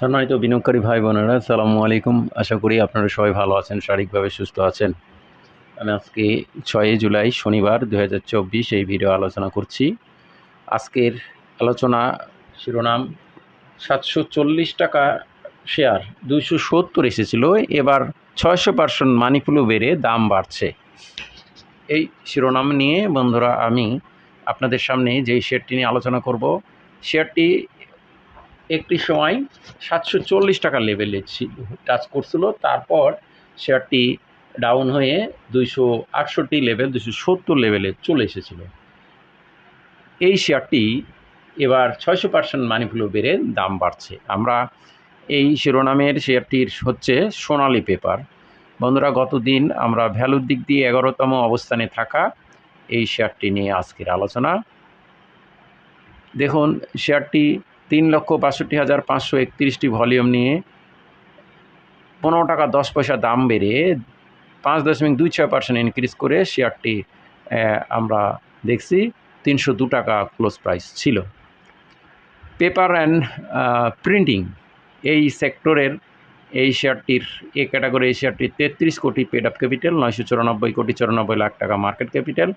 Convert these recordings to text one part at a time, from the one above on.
সম্মানিত বিনিয়োগকারী ভাই বোনেরা সালামু আলাইকুম। আশা করি আপনারা সবাই ভালো আছেন, শারীরিকভাবে সুস্থ আছেন। আমি আজকে ছয়ই জুলাই, শনিবার দু হাজার চব্বিশ এই ভিডিও আলোচনা করছি। আজকের আলোচনা শিরোনাম, সাতশো চল্লিশ টাকা শেয়ার দুইশো সত্তর এসেছিল। এবার ছয়শো পার্সেন্ট মানিফ্লু বেড়ে দাম বাড়ছে। এই শিরোনাম নিয়ে বন্ধুরা, আমি আপনাদের সামনে যেই শেয়ারটি নিয়ে আলোচনা করব শেয়ারটি একটি সময় সাতশো চল্লিশ টাকার লেভেলে টাচ করছিল। তারপর শেয়ারটি ডাউন হয়ে দুইশো আটষট্টি লেভেল দুশো সত্তর লেভেলে চলে এসেছিল। এই শেয়ারটি এবার ছয়শো পার্সেন্ট মানিফ্লো বেড়ে দাম বাড়ছে। আমরা এই শিরোনামের শেয়ারটির হচ্ছে সোনালি পেপার বন্ধুরা, গতদিন আমরা ভ্যালুর দিক দিয়ে এগারোতম অবস্থানে থাকা এই শেয়ারটি নিয়ে আজকের আলোচনা। দেখুন, শেয়ারটি তিন লক্ষ বাষট্টি হাজার পাঁচশো একত্রিশটি ভলিউম নিয়ে পনেরো টাকা দশ পয়সা দাম বেড়ে পাঁচ দশমিক দুই ছয় পার্সেন্ট ইনক্রিজ করে শেয়ারটি আমরা দেখছি তিনশো দু টাকা ক্লোজ প্রাইস ছিল। পেপার অ্যান্ড প্রিন্টিং এই সেক্টরের এই শেয়ারটির এ ক্যাটাগরি এই শেয়ারটির তেত্রিশ কোটি পেড আপ ক্যাপিটাল নয়শো চুরানব্বই কোটি চুরানব্বই লাখ টাকা মার্কেট ক্যাপিটাল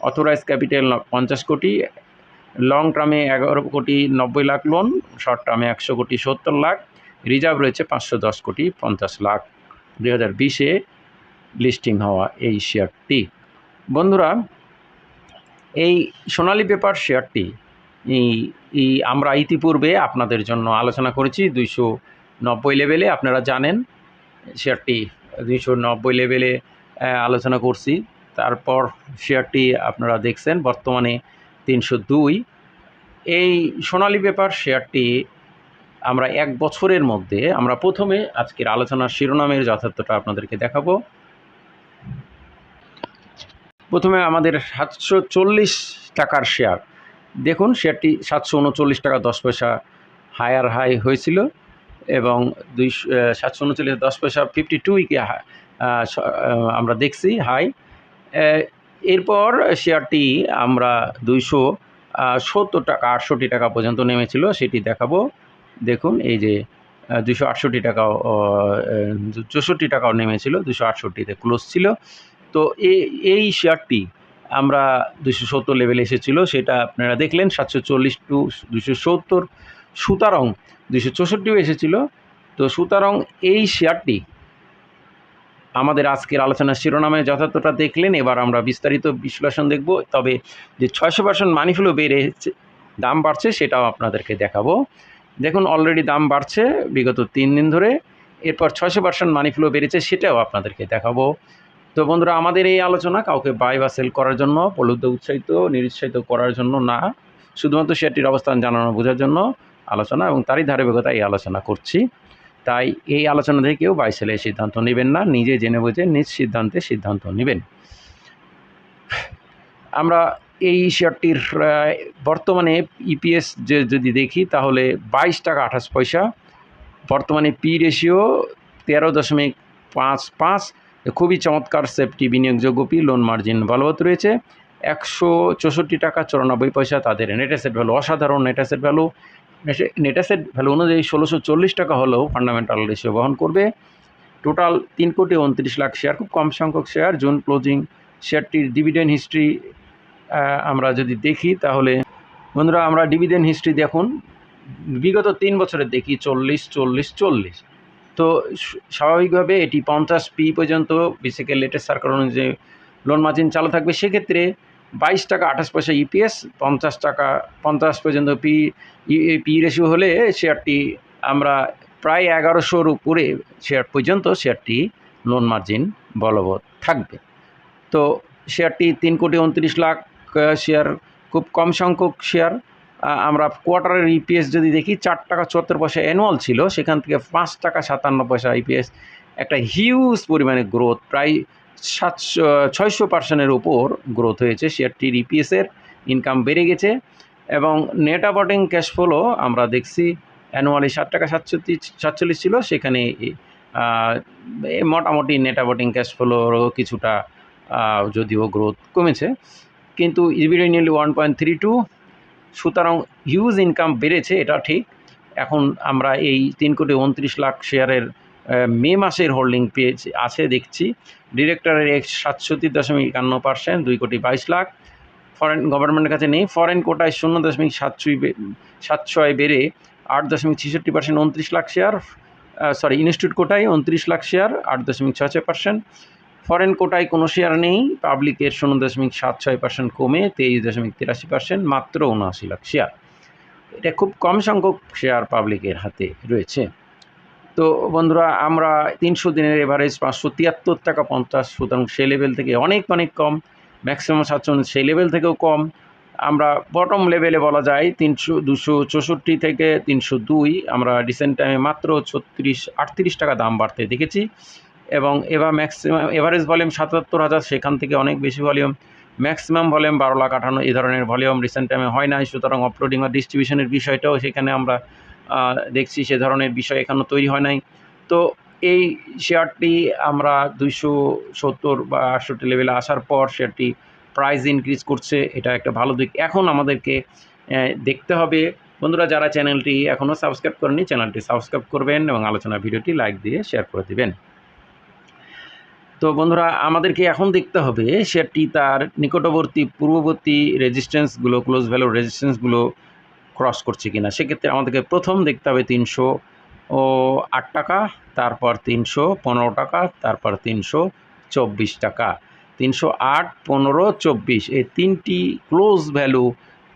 অথরাইজ ক্যাপিটাল পঞ্চাশ কোটি লং টার্মে এগারো কোটি নব্বই লাখ লোন শর্ট টার্মে একশো কোটি সত্তর লাখ। রিজার্ভ রয়েছে পাঁচশো দশ কোটি পঞ্চাশ লাখ। দুই হাজার বিশে লিস্টিং হওয়া এই শেয়ারটি বন্ধুরা, এই সোনালী পেপার শেয়ারটি এই আমরা ইতিপূর্বে আপনাদের জন্য আলোচনা করেছি দুইশো নব্বই লেভেলে আপনারা জানেন শেয়ারটি দুইশো নব্বই লেভেলে আলোচনা করছি। তারপর শেয়ারটি আপনারা দেখছেন, বর্তমানে তিনশো দুই। এই সোনালী পেপার শেয়ারটি আমরা এক বছরের মধ্যে আমরা প্রথমে আজকের আলোচনার শিরোনামের যথার্থটা আপনাদেরকে দেখাবো। প্রথমে আমাদের সাতশো চল্লিশ টাকার শেয়ার দেখুন শেয়ারটি সাতশো উনচল্লিশ টাকা দশ পয়সা হায়ার হাই হয়েছিল এবং দুই সাতশো উনচল্লিশ দশ পয়সা ফিফটি টু উইকে আমরা দেখছি হাই এরপর শেয়ারটি আমরা দুইশো সত্তর টাকা, আটষট্টি টাকা পর্যন্ত নেমেছিল, সেটি দেখাবো। দেখুন, এই যে দুশো আটষট্টি টাকাও চৌষট্টি টাকাও নেমেছিল দুশো আটষট্টিতে ক্লোজ ছিল। তো এই শেয়ারটি আমরা দুশো সত্তর লেভেলে এসেছিল, সেটা আপনারা দেখলেন, সাতশো চল্লিশ টু দুশো সত্তর। সুতারং দুশো চৌষট্টিও এসেছিল। তো সুতারং এই শেয়ারটি আমাদের আজকের আলোচনার শিরোনামে যথার্থটা দেখলেন, এবার আমরা বিস্তারিত বিশ্লেষণ দেখব। তবে যে ছয়শো পার্সেন্ট মানিফ্লো বেড়ে দাম বাড়ছে সেটাও আপনাদেরকে দেখাবো। দেখুন অলরেডি দাম বাড়ছে বিগত তিন দিন ধরে, এরপর ছয়শো পার্সেন্ট মানিফ্লো বেড়েছে সেটাও আপনাদেরকে দেখাবো। তো বন্ধুরা, আমাদের এই আলোচনা কাউকে বাই বা সেল করার জন্য প্রলুব্ধ উৎসাহিত, নিরুৎসাহিত করার জন্য না, শুধুমাত্র শেয়ারটির অবস্থান জানানো বোঝার জন্য আলোচনা এবং তারই ধারাবাহিকতা এই আলোচনা করছি। তাই এই আলোচনা থেকে কেউ বাই সিদ্ধান্ত নেবেন না, নিজে জেনে বুঝে নিজ সিদ্ধান্তে সিদ্ধান্ত নেবেন। আমরা এই শেয়ারটির বর্তমানে ইপিএস যে যদি দেখি তাহলে বাইশ টাকা আঠাশ পয়সা, বর্তমানে পি রেশিও তেরো দশমিক পাঁচ পাঁচ, খুবই চমৎকার সেফটি বিনিয়োগযোগ্য পি লোন মার্জিন বলবৎ রয়েছে। একশো চৌষট্টি টাকা চুরানব্বই পয়সা তাদের নেট অ্যাসেট ভ্যালু অসাধারণ net asset value net asset value অনুযায়ী ষোলোশো চল্লিশ টাকা হলেও ফান্ডামেন্টাল রেশিও বহন করবে। টোটাল তিন কোটি উনত্রিশ লাখ শেয়ার খুব কম সংখ্যক শেয়ার জুন ক্লোজিং শেয়ারটির ডিভিডেন্ড হিস্ট্রি আমরা যদি দেখি তাহলে, বন্ধুরা, আমরা ডিভিডেন্ড হিস্ট্রি দেখুন। বিগত তিন বছরের দেখি চল্লিশ চল্লিশ চল্লিশ। তো স্বাভাবিকভাবে এটি পঞ্চাশ পি পর্যন্ত বেসিক্যাল লেটেস্ট সার্কার অনুযায়ী লোন মার্জিন চালু থাকবে। সেক্ষেত্রে বাইশ টাকা আঠাশ পয়সা ইপিএস পঞ্চাশ টাকা, পঞ্চাশ পর্যন্ত পি পি রেশিও হলে শেয়ারটি আমরা প্রায় এগারোশোর উপরে শেয়ার পর্যন্ত শেয়ারটি লোন মার্জিন বলবৎ থাকবে। তো শেয়ারটি তিন কোটি উনত্রিশ লাখ শেয়ার খুব কম সংখ্যক শেয়ার আমরা কোয়ার্টারের ইপিএস যদি দেখি, চার টাকা চুয়াত্তর পয়সা অ্যানুয়াল ছিল, সেখান থেকে পাঁচ টাকা সাতান্ন পয়সা ইপিএস একটা হিউজ পরিমাণে গ্রোথ প্রায় সাতশো ছয়শো পার্সেন্টের উপর গ্রোথ হয়েছে। শেয়ারটির ইপিএসের ইনকাম বেড়ে গেছে এবং নেট অপারেটিং ক্যাশ ফ্লো আমরা দেখছি অ্যানুয়ালি ষাট টাকা সাতচল্লিশ সাতচল্লিশ ছিল, সেখানে মোটামুটি নেট অপারেটিং ক্যাশ ফ্লোরও কিছুটা যদিও গ্রোথ কমেছে। কিন্তু EBD one point three two সুতরাং হিউজ ইনকাম বেড়েছে, এটা ঠিক। এখন আমরা এই তিন কোটি উনত্রিশ লাখ শেয়ারের মে মাসের হোল্ডিং পেয়েছি, আছে দেখছি। ডিরেক্টরের এক সাতষট্টি দশমিক একান্ন পার্সেন্ট দুই কোটি বাইশ লাখ। ফরেন গভর্নমেন্টের কাছে নেই। ফরেন কোটায় শূন্য দশমিক সাত ছয় সাত ছয় বেড়ে আট দশমিক ছেষট্টি পার্সেন্ট উনত্রিশ লাখ শেয়ার সরি ইনস্টিটিউট কোটায় উনত্রিশ লাখ শেয়ার আট দশমিক ছয় ছয় পার্সেন্ট ফরেন কোটায় কোনো শেয়ার নেই। পাবলিকের শূন্য দশমিক সাত ছয় পার্সেন্ট কমে তেইশ দশমিক তিরাশি পার্সেন্ট মাত্র উনআশি লাখ শেয়ার এটা খুব কম সংখ্যক শেয়ার পাবলিকের হাতে রয়েছে। তো বন্ধুরা, আমরা তিনশো দিনের এভারেজ পাঁচশো তিয়াত্তর টাকা পঞ্চাশ, সুতরাং সেই লেভেল থেকে অনেক অনেক কম ম্যাক্সিমাম সাতশো সেই লেভেল থেকেও কম। আমরা বটম লেভেলে বলা যায় তিনশো, দুশো চৌষট্টি থেকে তিনশো দুই। আমরা রিসেন্ট টাইমে মাত্র ছত্রিশ, আটত্রিশ টাকা দাম বাড়তে দেখেছি। এবং এবার ম্যাক্সিমাম এভারেজ ভলিউম সাতাত্তর হাজার, সেখান থেকে অনেক বেশি ভলিউম ম্যাক্সিমাম ভলিউম বারো লাখ আঠান্ন এই ধরনের ভলিউম রিসেন্ট টাইমে হয় নাই। সুতরাং অপলোডিং বা ডিস্ট্রিবিউশনের বিষয়টাও সেখানে আমরা দেখছি সে ধরনের বিষয় এখনও তৈরি হয় নাই। তো এই শেয়ারটি আমরা দুইশো সত্তর বা আটষট্টি লেভেলে আসার পর শেয়ারটি প্রাইস ইনক্রিজ করছে, এটা একটা ভালো দিক। এখন আমাদেরকে দেখতে হবে। বন্ধুরা, যারা চ্যানেলটি এখনও সাবস্ক্রাইব করেনি চ্যানেলটি সাবস্ক্রাইব করবেন এবং আলোচনা ভিডিওটি লাইক দিয়ে শেয়ার করে দিবেন। তো বন্ধুরা, আমাদেরকে এখন দেখতে হবে শেয়ারটি তার নিকটবর্তী, পূর্ববর্তী রেজিস্ট্যান্সগুলো ক্লোজ ভ্যালু রেজিস্ট্যান্সগুলো ক্রস করছে কিনা, সেক্ষেত্রে আমাদেরকে প্রথম দেখতে হবে তিনশো ও আট টাকা, তারপর তিনশো পনেরো টাকা, তারপর তিনশো চব্বিশ টাকা। তিনশো আট, পনেরো, চব্বিশ, এই তিনটি ক্লোজ ভ্যালু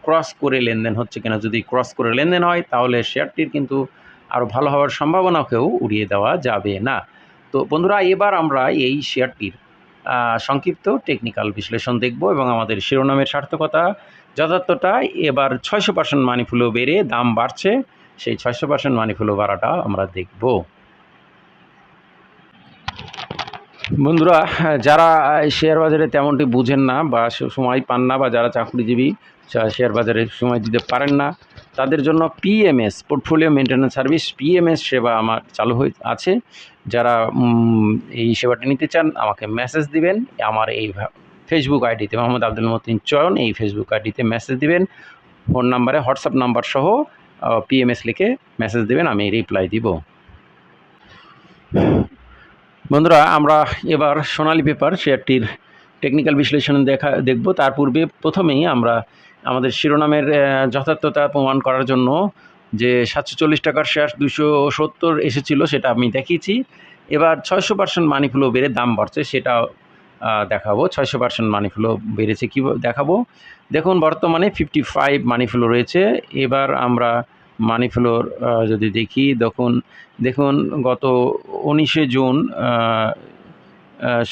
ক্রস করে লেনদেন হচ্ছে কিনা, যদি ক্রস করে লেনদেন হয়, তাহলে শেয়ারটির কিন্তু আরও ভালো হওয়ার সম্ভাবনাকেও উড়িয়ে দেওয়া যাবে না। তো বন্ধুরা, এবার আমরা এই শেয়ারটির সংক্ষিপ্ত টেকনিক্যাল বিশ্লেষণ দেখব এবং আমাদের শিরোনামের সার্থকতা যথার্থতা এবার ছয়শো পার্সেন্ট মানি ফ্লো বেড়ে দাম বাড়ছে। সেই ছয়শো পার্সেন্ট মানি ফ্লো বাড়াটা আমরা দেখব। বন্ধুরা, যারা শেয়ার বাজারে তেমনটি বুঝেন না বা সময় পান না বা যারা চাকরিজীবী শেয়ার বাজারে সময় দিতে পারেন না, তাদের জন্য PMS portfolio maintenance service PMS সেবা আমার চালু হয়ে আছে। যারা এই সেবাটি নিতে চান, আমাকে মেসেজ দিবেন, আমার এই ফেসবুক আইডিতে মোহাম্মদ আব্দুল মতিন চয়ন, এই ফেসবুক আইডিতে মেসেজ দিবেন। ফোন নাম্বারে হোয়াটসঅ্যাপ নাম্বার সহ পিএমএস লিখে মেসেজ দিবেন, আমি রিপ্লাই দিব। বন্ধুরা, আমরা এবার সোনালী পেপার শেয়ারটির টেকনিক্যাল বিশ্লেষণ দেখা, দেখব। তার পূর্বে প্রথমেই আমরা আমাদের শিরোনামের যথার্থতা প্রমাণ করার জন্য যে সাতশো চল্লিশ টাকার শেয়ার দুশো সত্তর এসেছিল, সেটা আমি দেখিয়েছি। এবার ছয়শো পার্সেন্ট মানি ফ্লো বেড়ে দাম বাড়ছে, সেটা দেখাবো। ছয়শো পার্সেন্ট মানি ফ্লো বেড়েছে। কী দেখাবো? দেখুন, বর্তমানে ফিফটি ফাইভ মানি ফ্লো রয়েছে। এবার আমরা মানি ফ্লোর যদি দেখি, দেখুন দেখুন, গত উনিশে জুন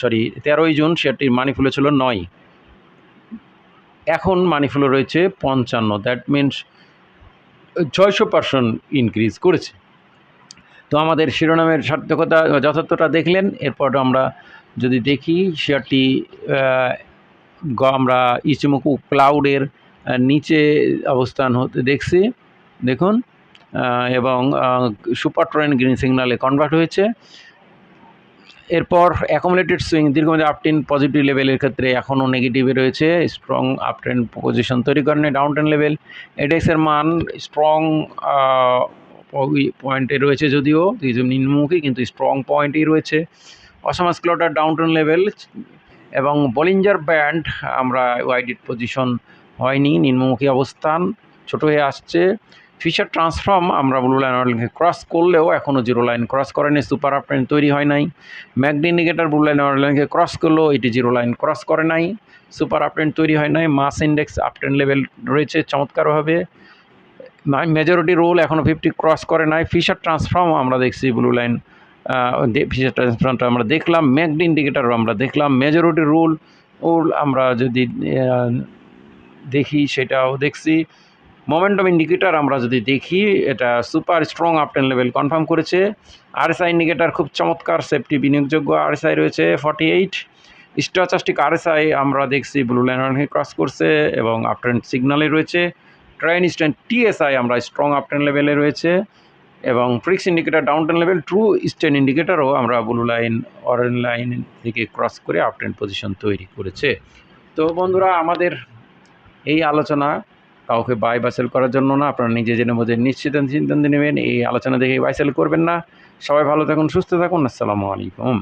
সরি তেরোই জুন শেয়ারটির মানি ফ্লো ছিল নয়। এখন মানি ফ্লো রয়েছে পঞ্চান্ন। দ্যাট মিনস ছয়শো পার্সেন্ট ইনক্রিজ করেছে। তো আমাদের শিরোনামের সার্থকতা যথার্থটা দেখলেন। এরপর আমরা যদি দেখি, শেয়ারটি আমরা ইচিমুকু ক্লাউডের নিচে অবস্থান হতে দেখছি। দেখুন এবং সুপার ট্রেন গ্রিন সিগনালে কনভার্ট হয়েছে। এরপর অ্যাকোমোলেটেড সুইং দীর্ঘমেয়াদী আপটেন পজিটিভ লেভেলের ক্ষেত্রে এখনও নেগেটিভে রয়েছে। স্ট্রং আপট্রেন পজিশন তৈরি করেনি ডাউন ট্রেন লেভেল এডেক্সের মান স্ট্রং পয়েন্টে রয়েছে যদিও নিম্নমুখী, কিন্তু স্ট্রং পয়েন্টেই রয়েছে। অসমাস ক্লটার ডাউন ট্রেন লেভেল এবং বলিঞ্জার ব্যান্ড আমরা ওয়াইডিড পজিশন হয়নি, নিম্নমুখী অবস্থান, ছোট হয়ে আসছে। ফিচার ট্রান্সফর্ম আমরা ব্লু লাইন অরেঞ্জকে ক্রস করলেও এখনও জিরো লাইন ক্রস করেনি সুপার আপট্রেন তৈরি হয় নাই। ম্যাগনি ইন্ডিকেটার ব্লু লাইন অরেঞ্জকে ক্রস করলেও এটি জিরো লাইন ক্রস করে নাই সুপার আপট্রেন তৈরি হয় নাই। মাস ইন্ডেক্স আপট্রেন লেভেল রয়েছে চমৎকারভাবে। মেজরিটি রোল এখনও ফিফটি ক্রস করে নাই। ফিশার ট্রান্সফর্ম আমরা দেখছি ব্লু লাইন ফিশার ট্রান্সফর্মটা আমরা দেখলাম ম্যাগনি ইন্ডিকেটারও আমরা দেখলাম মেজরিটি রুল ওর আমরা যদি দেখি সেটাও দেখছি। মোমেন্টাম ইন্ডিকেটার আমরা যদি দেখি, এটা super strong uptrend level confirm করেছে। আরএসআই ইন্ডিকেটার খুব চমৎকার সেফটি বিনিয়োগযোগ্য আরএসআই রয়েছে ফর্টি এইট স্টচাস্টিক আরএসআই আমরা দেখছি ব্লু লাইন ক্রস করছে এবং আপট্রেন্ড সিগনালে রয়েছে। Trend stand T S I আমরা স্ট্রং আপট্রেন লেভেলে রয়েছে। এবং ফ্রিক্স indicator down trend level true স্টেন ইন্ডিকেটারও আমরা ব্লু লাইন অরেঞ্জ লাইন থেকে ক্রস করে আপ ট্রেন পজিশন তৈরি করেছে। তো বন্ধুরা, আমাদের এই আলোচনা কাউকে বাই বা সেল করার জন্য না, আপনারা নিজে জেনে বোঝে নিশ্চিত সিদ্ধান্ত নেবেন। এই আলোচনা দেখে বাইসেল করবেন না। সবাই ভালো থাকুন, সুস্থ থাকুন। আসসালামু আলাইকুম।